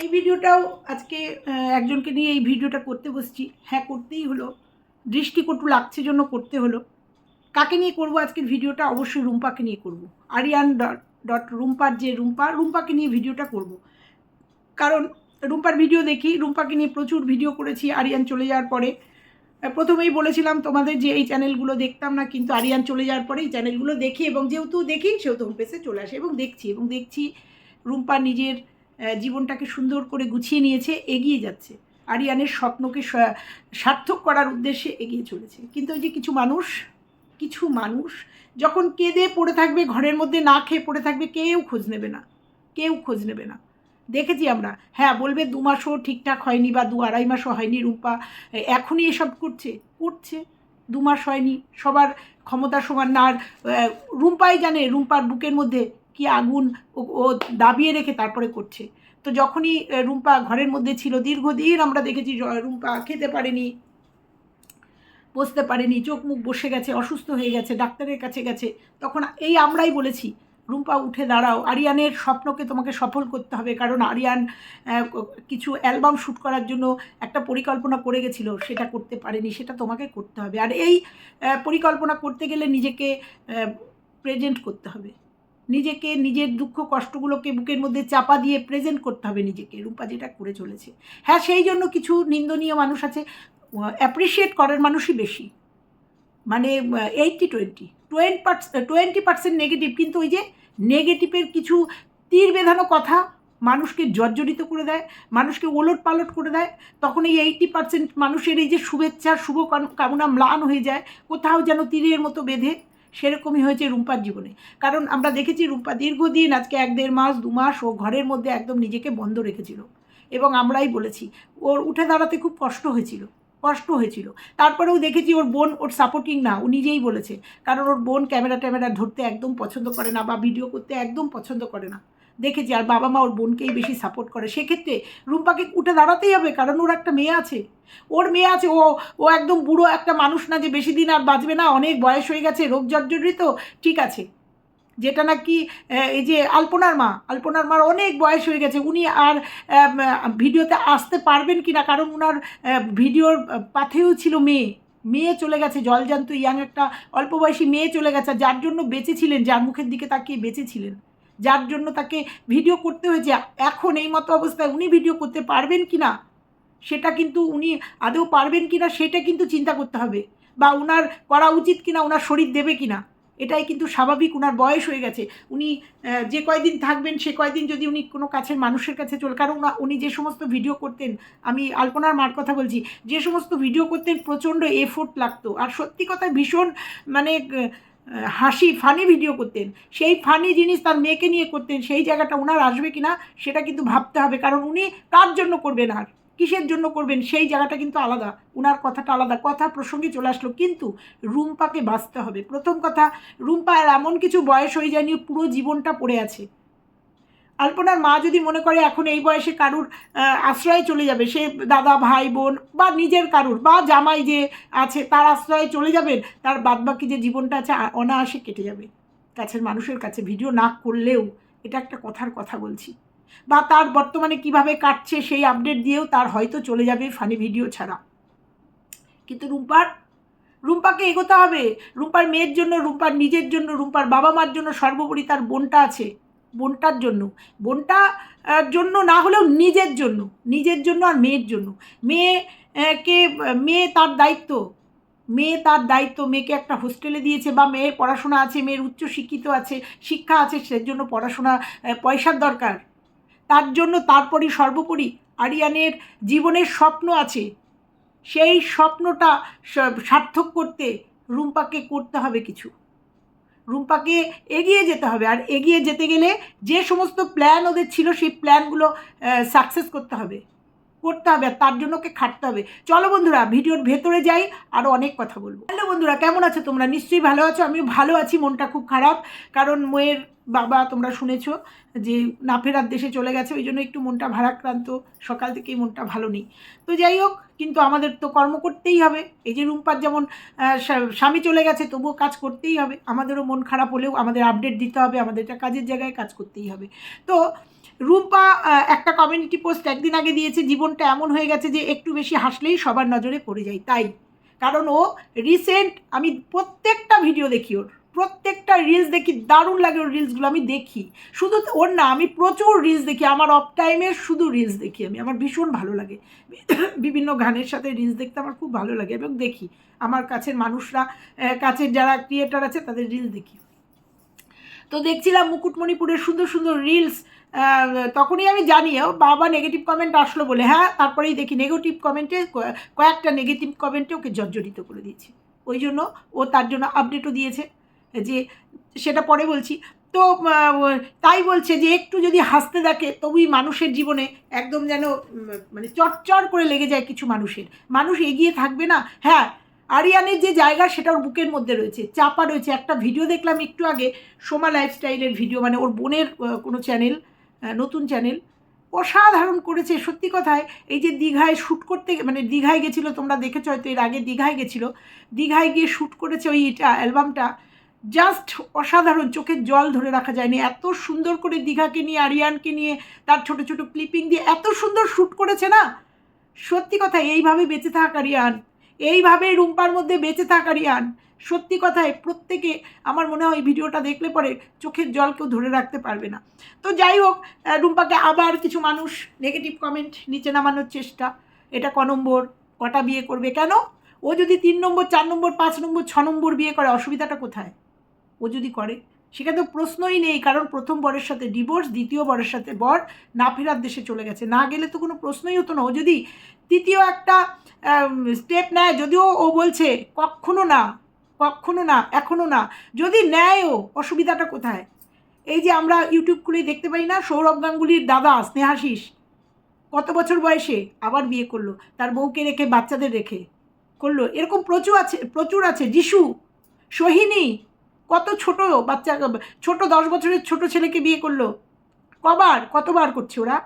এই ভিডিওটাও আজকে একজনকে নিয়ে এই ভিডিওটা করতে বসছি। হ্যাঁ করতেই হলো। দৃষ্টিকটু লাগছে জন্য করতে হলো। কাকে নিয়ে করব আজকের ভিডিওটা? অবশ্যই রুম্পাকে নিয়ে করব। আরিয়ান ডট ডট রুম্পার যে রুম্পা, রুম্পাকে নিয়ে ভিডিওটা করব। কারণ রুম্পার ভিডিও দেখি, রুম্পাকে নিয়ে প্রচুর ভিডিও করেছি আরিয়ান চলে যাওয়ার পরে। প্রথমেই বলেছিলাম তোমাদের যে এই চ্যানেলগুলো দেখতাম না, কিন্তু আরিয়ান চলে যাওয়ার পরে এই চ্যানেলগুলো দেখি এবং যেহেতু দেখি সেহেতু হোম চলে আসে এবং দেখছি এবং দেখছি রুম্পা নিজের জীবনটাকে সুন্দর করে গুছিয়ে নিয়েছে, এগিয়ে যাচ্ছে। আরিয়ানের স্বপ্নকে সার্থক করার উদ্দেশ্যে এগিয়ে চলেছে। কিন্তু ওই যে কিছু মানুষ কিছু মানুষ যখন কেঁদে পড়ে থাকবে, ঘরের মধ্যে না খেয়ে পড়ে থাকবে, কেউ খোঁজ নেবে না। কেউ খোঁজ নেবে না। দেখেছি আমরা হ্যাঁ বলবে দু মাসও ঠিকঠাক হয়নি বা দু আড়াই মাসও হয়নি রূপা এখনই এসব করছে করছে। দু মাস হয়নি, সবার ক্ষমতা সমান না আর রুম্পাই জানে রুম্পার বুকের মধ্যে কি আগুন ও দাবিয়ে রেখে তারপরে করছে। তো যখনই রুম্পা ঘরের মধ্যে ছিল, দীর্ঘদিন আমরা দেখেছি রুম্পা খেতে পারেনি, বসতে পারেনি, চোখ মুখ বসে গেছে, অসুস্থ হয়ে গেছে, ডাক্তারের কাছে গেছে। তখন এই আমরাই বলেছি, রুম্পা, উঠে দাঁড়াও। আরিয়ানের স্বপ্নকে তোমাকে সফল করতে হবে, কারণ আরিয়ান কিছু অ্যালবাম শ্যুট করার জন্য একটা পরিকল্পনা করে গেছিল, সেটা করতে পারেনি, সেটা তোমাকে করতে হবে। আর এই পরিকল্পনা করতে গেলে নিজেকে প্রেজেন্ট করতে হবে। নিজেকে, নিজের দুঃখ, কষ্টগুলোকে বুকের মধ্যে চাপা দিয়ে প্রেজেন্ট করতে হবে নিজেকে। রূপা যেটা করে চলেছে। হ্যাঁ সেই জন্য কিছু নিন্দনীয় মানুষ আছে। অ্যাপ্রিসিয়েট করার মানুষই বেশি। মানে eighty twenty twenty twenty percent negative কিন্তু ওই যে নেগেটিভের কিছু তীর বেঁধানো কথা মানুষকে জর্জরিত করে দেয়, মানুষকে ওলট পালট করে দেয়, তখন এই এইটটি পার্সেন্ট মানুষের এই যে শুভেচ্ছা, শুভ কাম- কামনা ম্লান হয়ে যায়। কোথাও যেন তীরের মতো বেঁধে সেরকমই হয়েছে রুম্পার জীবনে। কারণ আমরা দেখেছি রুম্পা দীর্ঘদিন আজকে এক দেড় মাস, দু মাস ও ঘরের মধ্যে একদম নিজেকে বন্ধ রেখেছিল। এবং আমরাই বলেছি, ওর উঠে দাঁড়াতে খুব কষ্ট হয়েছিল কষ্ট হয়েছিল। তারপরেও দেখেছি ওর বোন ওর সাপোর্টিং না, ও নিজেই বলেছে। কারণ ওর বোন ক্যামেরা ট্যামেরা ধরতে একদম পছন্দ করে না বা ভিডিও করতে একদম পছন্দ করে না। দেখেছি আর বাবা মা ওর বোনকেই বেশি সাপোর্ট করে। সেক্ষেত্রে রুম্পাকে উঠে দাঁড়াতেই হবে, কারণ ওর একটা মেয়ে আছে। ওর মেয়ে আছে, ও ও একদম বুড়ো একটা মানুষ না যে বেশি দিন আর বাঁচবে না, অনেক বয়স হয়ে গেছে, রোগ জর্জরিত, ঠিক আছে। যেটা নাকি এই যে আলপনার মা, আলপনার মার অনেক বয়স হয়ে গেছে, উনি আর ভিডিওতে আসতে পারবেন কি না কারণ ওনার ভিডিওর পাথেও ছিল মেয়ে। মেয়ে চলে গেছে, জলজান্ত ইয়াং একটা অল্প বয়সী মেয়ে চলে গেছে, যার জন্য বেঁচেছিলেন যার মুখের দিকে তাকিয়ে বেঁচেছিলেন যার জন্য তাকে ভিডিও করতে হয়েছে। এখন এই মতো অবস্থায় উনি ভিডিও করতে পারবেন কি না সেটা কিন্তু উনি আদৌ পারবেন কি না সেটা কিন্তু চিন্তা করতে হবে। বা ওনার করা উচিত কিনা ওনার শরীর দেবে কিনা, এটাই কিন্তু স্বাভাবিক ওনার বয়স হয়ে গেছে। উনি যে কয়দিন থাকবেন, সে কয়দিন যদি উনি কোনো কাছের মানুষের কাছে চল, কারণ উনা- যে সমস্ত ভিডিও করতেন, আমি আলপনার মার কথা বলছি, যে সমস্ত ভিডিও করতেন, প্রচণ্ড এফোর্ট লাগতো। আর সত্যি কথা ভীষণ মানে হাসি ফানি ভিডিও করতেন। সেই ফানি জিনিস তার মেয়েকে নিয়ে করতেন, সেই জায়গাটা ওনার আসবে কি না সেটা কিন্তু ভাবতে হবে, কারণ উনি কার জন্য করবেন আর? কিসের জন্য করবেন? সেই জায়গাটা কিন্তু আলাদা। উনার কথাটা আলাদা, কথা প্রসঙ্গে চলে আসলো। কিন্তু রুম্পাকে বাঁচতে হবে। প্রথম কথা, রুম্পা আর এমন কিছু বয়স হয়ে যায়নি, পুরো জীবনটা পড়ে আছে। আলপনার মা যদি মনে করে এখন এই বয়সে কারুর আশ্রয়ে চলে যাবে, সে দাদা, ভাই, বোন বা নিজের কারুর বা জামাই যে আছে, তার আশ্রয়ে চলে যাবেন, তার বাদবাকি যে জীবনটা আছে অনায়াসে কেটে যাবে। কাছের মানুষের কাছে ভিডিও না করলেও এটা একটা কথার কথা বলছি। বা তার বর্তমানে কীভাবে কাটছে সেই আপডেট দিয়েও তার হয়তো চলে যাবে ফানি ভিডিও ছাড়া। কিন্তু রুম্পার, রুম্পাকে এগোতে হবে। রুম্পার মেয়ের জন্য, রুম্পার নিজের জন্য, রুম্পার বাবা মার জন্য সর্বোপরি তার বোনটা আছে। বোনটার জন্য। বোনটা জন্য না হলেও নিজের জন্য নিজের জন্য আর মেয়ের জন্য। মেয়ে কে, মেয়ে তার দায়িত্ব। মেয়ে তার দায়িত্ব, মেয়েকে একটা হোস্টেলে দিয়েছে বা মেয়ের পড়াশোনা আছে, মেয়ের উচ্চ শিক্ষিত আছে, শিক্ষা আছে সেই জন্য পড়াশোনা পয়সার দরকার। তার জন্য তারপরই সর্বোপরি আরিয়ানের জীবনের স্বপ্ন আছে। সেই স্বপ্নটা সার্থক করতে রুম্পাকে করতে হবে কিছু। রুম্পাকে এগিয়ে যেতে হবে। আর এগিয়ে যেতে গেলে যে সমস্ত প্ল্যান ওদের ছিল, সেই প্ল্যানগুলো সাকসেস করতে হবে। করতে হবে আর তার জন্য ওকে খাটতে হবে। চলো বন্ধুরা, ভিডিওর ভেতরে যাই আরও অনেক কথা বলব। হ্যালো বন্ধুরা, কেমন আছো তোমরা? নিশ্চয়ই ভালো আছো। আমিও ভালো আছি, মনটা খুব খারাপ। কারণ মেয়ের বাবা তোমরা শুনেছ যে না ফেরার দেশে চলে গেছে, ওই জন্য একটু মনটা ভারাক্রান্ত, সকাল থেকেই মনটা ভালো নেই। তো যাই হোক, কিন্তু আমাদের তো কর্ম করতেই হবে। এই যে রুম্পার যেমন স্বামী চলে গেছে, তবুও কাজ করতেই হবে। আমাদেরও মন খারাপ হলেও আমাদের আপডেট দিতে হবে, আমাদের একটা কাজের জায়গায় কাজ করতেই হবে। তো রুম্পা একটা কমিউনিটি পোস্ট একদিন আগে দিয়েছে, জীবনটা এমন হয়ে গেছে যে একটু বেশি হাসলেই সবার নজরে পড়ে যায়, তাই। কারণ ও রিসেন্ট আমি প্রত্যেকটা ভিডিও দেখি ওর। প্রত্যেকটা রিলস দেখি, দারুণ লাগে ওর রিলসগুলো আমি দেখি। শুধু ওর না, আমি প্রচুর রিলস দেখি, আমার অফ টাইমে শুধু রিলস দেখি আমি, আমার ভীষণ ভালো লাগে। বিভিন্ন গানের সাথে রিলস দেখতে আমার খুব ভালো লাগে এবং দেখি। আমার কাছের মানুষরা কাছের যারা ক্রিয়েটার আছে, তাদের রিলস দেখি। তো দেখছিলাম মুকুটমণিপুরের সুন্দর সুন্দর রিলস তখনই আমি জানি বাবা নেগেটিভ কমেন্ট আসলো বলে হ্যাঁ তারপরেই দেখি নেগেটিভ কমেন্টে কয়েকটা নেগেটিভ কমেন্টে ওকে জর্জরিত করে দিয়েছে। ওই জন্য ও তার জন্য আপডেটও দিয়েছে। যে সেটা পরে বলছি। তো তাই বলছে যে একটু যদি হাসতে দেখে, তবুই মানুষের জীবনে একদম যেন মানে চটচর করে লেগে যায় কিছু মানুষের। মানুষ এগিয়ে থাকবে না। হ্যাঁ আরিয়ানের যে জায়গা সেটা ওর বুকের মধ্যে রয়েছে, চাপা রয়েছে। একটা ভিডিও দেখলাম একটু আগে, সোমা লাইফস্টাইলের ভিডিও মানে ওর বোনের কোনো চ্যানেল নতুন চ্যানেল। অসাধারণ করেছে, সত্যি কথায়। এই যে দীঘায় শ্যুট করতে মানে দীঘায় গেছিল, তোমরা দেখেছ হয়তো, এর আগে দীঘায় গেছিল। দীঘায় গিয়ে শ্যুট করেছে ওই এটা, অ্যালবামটা। জাস্ট অসাধারণ চোখের জল ধরে রাখা যায়নি। এত সুন্দর করে দীঘাকে নিয়ে, আরিয়ানকে নিয়ে, তার ছোট ছোট ক্লিপিং দিয়ে এত সুন্দর শ্যুট করেছে না? সত্যি কথা, এইভাবে বেঁচে থাক আরিয়ান। এইভাবে রুম্পার মধ্যে বেঁচে থাক আরিয়ান। সত্যি কথায় প্রত্যেকে, আমার মনে হয় ভিডিওটা দেখলে পরে চোখের জল কেউ ধরে রাখতে পারবে না। তো যাই হোক রুম্পাকে আবার কিছু মানুষ নেগেটিভ কমেন্ট নিচে নামানোর চেষ্টা। এটা ক নম্বর, কটা বিয়ে করবে? কেন? ও যদি তিন নম্বর, চার নম্বর, পাঁচ নম্বর, ছ নম্বর বিয়ে করে, অসুবিধাটা কোথায়? ও যদি করে, সেখানে তো প্রশ্নই নেই, কারণ প্রথম বরের সাথে ডিভোর্স দ্বিতীয় বরের সাথে বর না ফেরার দেশে চলে গেছে। না গেলে তো কোনো প্রশ্নই হতো না। ও যদি তৃতীয় একটা স্টেপ নেয়, যদিও ও বলছে, কখনো না কখনো না এখনও না। যদি নেয়ও অসুবিধাটা কোথায়? এই যে আমরা ইউটিউব খুলেই দেখতে পাই না, সৌরভ গাঙ্গুলির দাদা, স্নেহাশিস, কত বছর বয়সে আবার বিয়ে করল, তার বউকে রেখে, বাচ্চাদের রেখে করল। এরকম প্রচুর আছে প্রচুর আছে। যিশু, সোহিনী কত ছোট বাচ্চা, ছোট দশ বছরের ছোট ছেলেকে বিয়ে করল? কবার, কতবার করছে ওরা?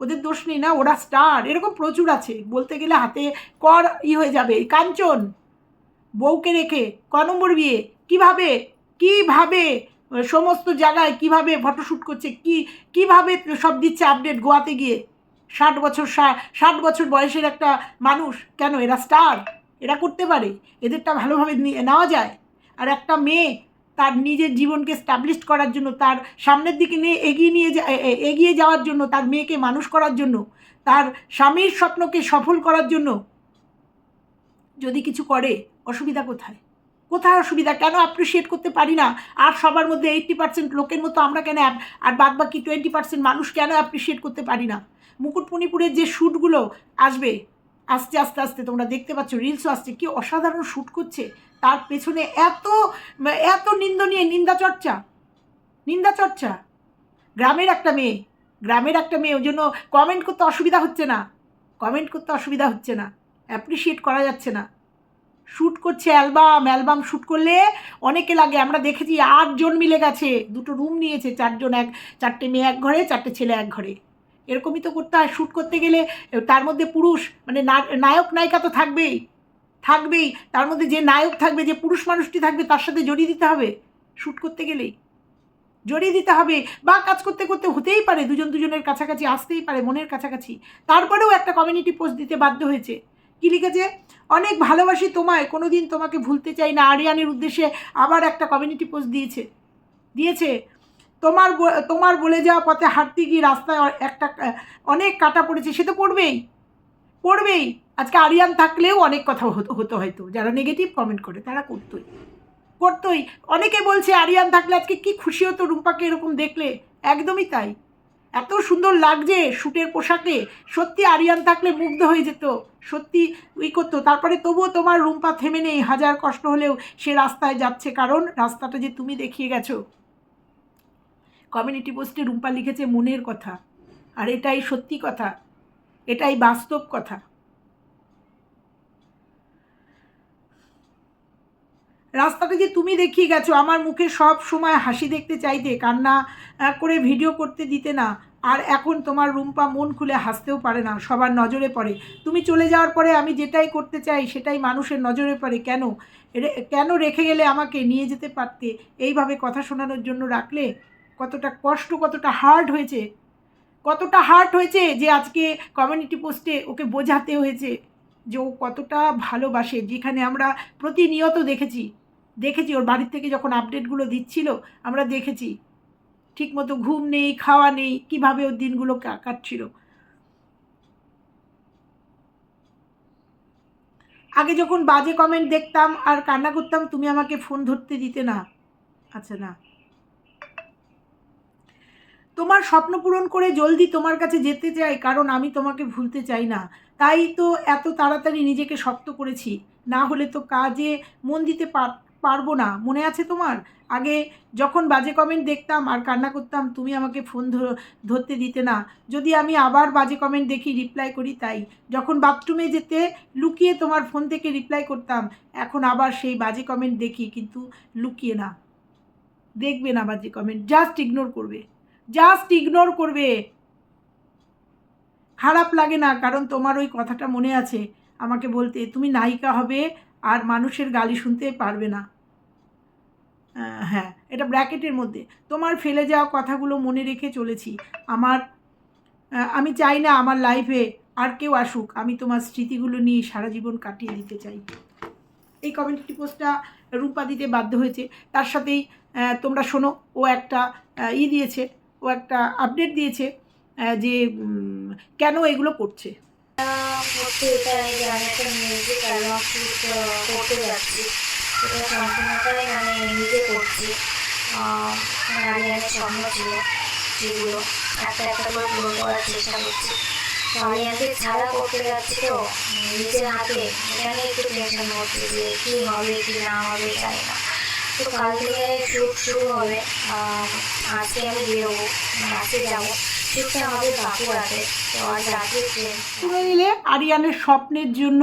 ওদের দোষ নেই না? ওরা স্টার এরকম প্রচুর আছে। বলতে গেলে হাতে কর ই হয়ে যাবে। কাঞ্চন, বউকে রেখে ক নম্বর বিয়ে? কীভাবে? কীভাবে? সমস্ত জায়গায় কীভাবে ফটোশ্যুট করছে? কি, কীভাবে সব দিচ্ছে আপডেট গোয়াতে গিয়ে? ষাট বছর ষাট বছর বয়সের একটা মানুষ। কেন? এরা স্টার এরা করতে পারে। এদেরটা ভালোভাবে নেওয়া যায়। আর একটা মেয়ে তার নিজের জীবনকে স্টাবলিশ করার জন্য, তার সামনের দিকে নিয়ে এগিয়ে নিয়ে এগিয়ে যাওয়ার জন্য, তার মেয়েকে মানুষ করার জন্য, তার স্বামীর স্বপ্নকে সফল করার জন্য যদি কিছু করে, অসুবিধা কোথায়? কোথায় অসুবিধা? কেন অ্যাপ্রিসিয়েট করতে পারি না? আর সবার মধ্যে এইট্টি পার্সেন্ট লোকের মতো আমরা কেন আর বাদ বাকি টোয়েন্টি পার্সেন্ট মানুষ কেন অ্যাপ্রিসিয়েট করতে পারি না? মুকুটমণিপুরের যে শ্যুটগুলো আসবে, আস্তে আস্তে আস্তে তোমরা দেখতে পাচ্ছ রিলসও আসছে, কি অসাধারণ শ্যুট করছে। তার পেছনে এত এত নিন্দনীয় নিন্দা চর্চা নিন্দা চর্চা গ্রামের একটা মেয়ে, গ্রামের একটা মেয়ে, ওই জন্য কমেন্ট করতে অসুবিধা হচ্ছে না। কমেন্ট করতে অসুবিধা হচ্ছে না। অ্যাপ্রিসিয়েট করা যাচ্ছে না। শ্যুট করছে অ্যালবাম অ্যালবাম শ্যুট করলে অনেকে লাগে, আমরা দেখেছি আটজন মিলে গেছে, দুটো রুম নিয়েছে, চারজন এক, চারটে মেয়ে এক ঘরে, চারটে ছেলে এক ঘরে। এরকমই তো করতে হয় শ্যুট করতে গেলে, তার মধ্যে পুরুষ মানে নায়ক, নায়িকা তো থাকবেই। থাকবেই, তার মধ্যে যে নায়ক থাকবে, যে পুরুষ মানুষটি থাকবে, তার সাথে জড়িয়ে দিতে হবে। শ্যুট করতে গেলেই। জড়িয়ে দিতে হবে বা কাজ করতে করতে হতেই পারে, দুজন দুজনের কাছাকাছি আসতেই পারে, মনের কাছাকাছি। তারপরেও একটা কমিউনিটি পোস্ট দিতে বাধ্য হয়েছে। কি লিখেছে? অনেক ভালোবাসি তোমায়, কোনোদিন তোমাকে ভুলতে চাই না। আরিয়ানের উদ্দেশ্যে আবার একটা কমিউনিটি পোস্ট দিয়েছে। দিয়েছে, তোমার তোমার বলে যাওয়া পথে হাঁটতে গিয়ে রাস্তায় একটা, অনেক কাটা পড়েছে, সে তো পড়বেই। পড়বেই। আজকে আরিয়ান থাকলেও অনেক কথা হতো হতো হয়তো। যারা নেগেটিভ কমেন্ট করে, তারা করতোই। করতোই। অনেকে বলছে আরিয়ান থাকলে আজকে কি খুশি হতো রূপাকে এরকম দেখলে? একদমই তাই। এত সুন্দর লাগছে শ্যুটের পোশাকে। সত্যি আরিয়ান থাকলে মুগ্ধ হয়ে যেত। সত্যি ওই করতো। তারপরে তবুও তোমার রুম্পা থেমে নেই। হাজার কষ্ট হলেও সে রাস্তায় যাচ্ছে। কারণ রাস্তাটা যে তুমি দেখিয়ে গেছো। কমিউনিটি পোস্টে রুম্পা লিখেছে মনের কথা। আর এটাই সত্যি কথা। এটাই বাস্তব কথা। রাস্তাটা যে তুমি দেখিয়ে গেছো, আমার মুখে সব সময় হাসি দেখতে চাইতে, কান্না করে ভিডিও করতে দিতে না। আর এখন তোমার রুম্পা মন খুলে হাসতেও পারে না, সবার নজরে পড়ে। তুমি চলে যাওয়ার পরে আমি যেটাই করতে চাই, সেটাই মানুষের নজরে পড়ে। কেন? কেন রেখে গেলে আমাকে নিয়ে যেতে পারতে? এইভাবে কথা শোনানোর জন্য রাখলে কতটা কষ্ট, কতটা হার্ড হয়েছে? কতটা হার্ট হয়েছে যে আজকে কমিউনিটি পোস্টে ওকে বোঝাতে হয়েছে যে ও কতটা ভালোবাসে, যেখানে আমরা প্রতিনিয়ত দেখেছি। দেখেছি, ওর বাড়ির থেকে যখন আপডেটগুলো দিচ্ছিল, আমরা দেখেছি। ঠিকমতো ঘুম নেই, খাওয়া নেই, কীভাবে ওর দিনগুলো কাটছিল। আগে যখন বাজে কমেন্ট দেখতাম আর কান্না করতাম, তুমি আমাকে ফোন ধরতে দিতে না। আচ্ছা না। তোমার স্বপ্ন পূরণ করে জলদি তোমার কাছে যেতে চাই, কারণ আমি তোমাকে ভুলতে চাই না। তাই তো এত তাড়াতাড়ি নিজেকে শক্ত করেছি। না হলে তো কাজে মন দিতে পারব না, মনে আছে তোমার? আগে যখন বাজে কমেন্ট দেখতাম আর কান্না করতাম, তুমি আমাকে ফোন ধরতে দিতে না। যদি আমি আবার বাজে কমেন্ট দেখি রিপ্লাই করি তাই। যখন বাথরুমে যেতে লুকিয়ে তোমার ফোন থেকে রিপ্লাই করতাম, এখন আবার সেই বাজে কমেন্ট দেখি, কিন্তু লুকিয়ে না। দেখবে না বাজে কমেন্ট জাস্ট ইগনোর করবে। জাস্ট ইগনোর করবে। খারাপ লাগে না, কারণ তোমার ওই কথাটা মনে আছে। আমাকে বলতে, তুমি নায়িকা হবে আর মানুষের গালি শুনতে পারবে না। হ্যাঁ এটা ব্র্যাকেটের মধ্যে। তোমার ফেলে যাওয়া কথাগুলো মনে রেখে চলেছি। আমার আমি চাই না আমার লাইফে আর কেউ আসুক। আমি তোমার স্মৃতিগুলো নিয়ে সারা জীবন কাটিয়ে দিতে চাই। এই কমিউনিটি পোস্টটা রূপা দিতে বাধ্য হয়েছে। তার সাথেই তোমরা শোনো, ও একটা ই দিয়েছে, ও একটা আপডেট দিয়েছে যে কেন এগুলো করছে। করতে যাচ্ছি এটা সম্পূর্ণটাই মানে নিজে করছি আহ, অনেক স্বপ্ন ছিল যেগুলো একটা একটা করে পূরণ করার চেষ্টা করছি আগে ছাড়া করতে যাচ্ছি তো নিজের হাতে এটা নিয়ে একটু টেনশন হচ্ছে যে কী হবে কি না হবে জানি না তো কাল থেকে শ্যুট শুরু হবে আজকে আমি বেরোবো। আজকে যাব শ্যুটটা আমাদের বাঁকুড়াতে। তো আজ রাত্রে ট্রেন। শুনে নিলে আরিয়ানের স্বপ্নের জন্য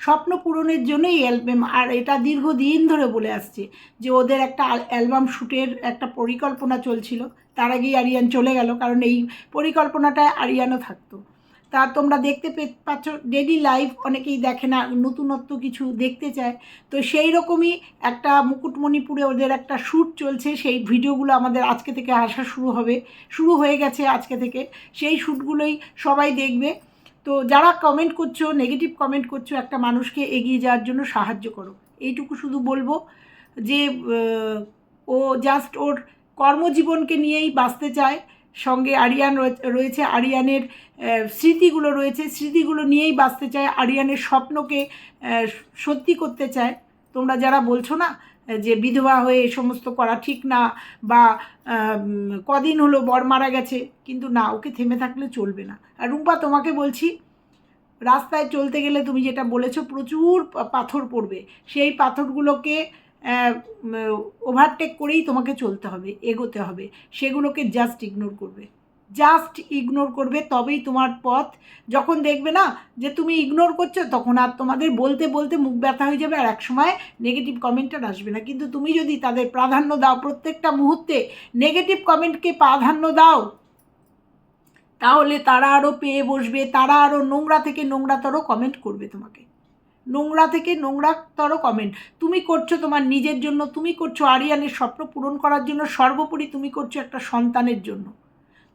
স্বপ্ন পূরণের জন্য এই অ্যালবাম আর এটা দীর্ঘদিন ধরে বলে আসছে যে ওদের একটা অ্যালবাম শ্যুটের একটা পরিকল্পনা চলছিল। তার আগেই আরিয়ান চলে গেল, কারণ এই পরিকল্পনাটায় আরিয়ানও থাকতো। তা তোমরা দেখতে পে, পাচ্ছ ডেলি লাইভ অনেকেই দেখে না, নতুনত্ব কিছু দেখতে চায়। তো সেই রকমই একটা মুকুটমণিপুরে ওদের একটা শ্যুট চলছে, সেই ভিডিওগুলো আমাদের আজকে থেকে আসা শুরু হবে, শুরু হয়ে গেছে আজকে থেকে। সেই শ্যুটগুলোই সবাই দেখবে। তো যারা কমেন্ট করছ নেগেটিভ কমেন্ট করছ, একটা মানুষকে এগিয়ে যাওয়ার জন্য সাহায্য করো। এইটুকু শুধু বলব যে ও জাস্ট ওর কর্মজীবনকে নিয়েই বাঁচতে চায়। সঙ্গে আরিয়ান রয়েছে আরিয়ানের স্মৃতিগুলো রয়েছে। স্মৃতিগুলো নিয়েই বাঁচতে চায়। আরিয়ানের স্বপ্নকে সত্যি করতে চায়। তোমরা যারা বলছো না যে বিধবা হয়ে এ সমস্ত করা ঠিক না বা কদিন হলো বর মারা গেছে, কিন্তু না, ওকে থেমে থাকলে চলবে না। আর রুম্পা, তোমাকে বলছি, রাস্তায় চলতে গেলে তুমি যেটা বলেছ, প্রচুর পাথর পড়বে। সেই পাথরগুলোকে ওভারটেক করেই তোমাকে চলতে হবে, এগোতে হবে। সেগুলোকে জাস্ট ইগনোর করবে। জাস্ট ইগনোর করবে তবেই তোমার পথ। যখন দেখবে না যে তুমি ইগনোর করছ, তখন আর তোমাদের বলতে বলতে মুখ ব্যথা হয়ে যাবে আর একসময় নেগেটিভ কমেন্ট আর আসবে না। কিন্তু তুমি যদি তাদের প্রাধান্য দাও প্রত্যেকটা মুহূর্তে নেগেটিভ কমেন্টকে প্রাধান্য দাও, তাহলে তারা আরও পেয়ে বসবে, তারা আরও নোংরা থেকে নোংরাতর কমেন্ট করবে তোমাকে। নোংরা থেকে নোংরাতর কমেন্ট তুমি করছ তোমার নিজের জন্য, তুমি করছ আরিয়ানের স্বপ্ন পূরণ করার জন্য, সর্বোপরি তুমি করছ একটা সন্তানের জন্য।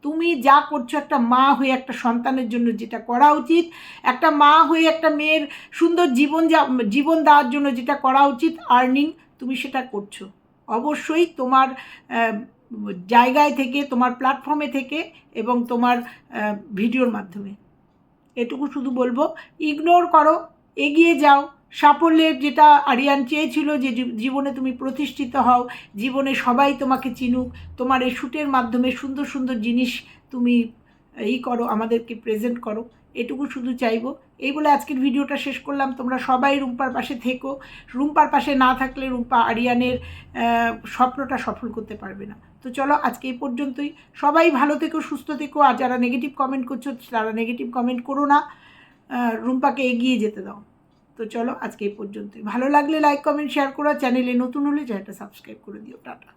তুমি যা করছ একটা মা হয়ে একটা সন্তানের জন্য যেটা করা উচিত, একটা মা হয়ে একটা মেয়ের সুন্দর জীবন যা, জীবন দেওয়ার জন্য যেটা করা উচিত আর্নিং তুমি সেটা করছ। অবশ্যই তোমার জায়গায় থেকে, তোমার প্ল্যাটফর্মে থেকে এবং তোমার ভিডিওর মাধ্যমে। এটুকু শুধু বলব ইগনোর করো, এগিয়ে যাও। সাফল্যের যেটা আরিয়ান চেয়েছিল যে জীবনে তুমি প্রতিষ্ঠিত হও, জীবনে সবাই তোমাকে চিনুক, তোমার এই শ্যুটের মাধ্যমে সুন্দর সুন্দর জিনিস তুমি এই করো, আমাদেরকে প্রেজেন্ট করো, এটুকু শুধু চাইব। এই বলে আজকের ভিডিওটা শেষ করলাম। তোমরা সবাই রুম্পার পাশে থেকো। রুম্পার পাশে না থাকলে রুম্পা আরিয়ানের স্বপ্নটা সফল করতে পারবে না। তো চলো আজকে এই পর্যন্তই। সবাই ভালো থেকো, সুস্থ থেকো, আর যারা নেগেটিভ কমেন্ট করছ, তারা নেগেটিভ কমেন্ট করো না। রুম্পাকে এগিয়ে যেতে দাও। তো চলো আজকে এই পর্যন্তই। ভালো লাগলে লাইক কমেন্ট শেয়ার করো চ্যানেলে নতুন হলে চ্যানেলটা সাবস্ক্রাইব করে দিও। টাটা।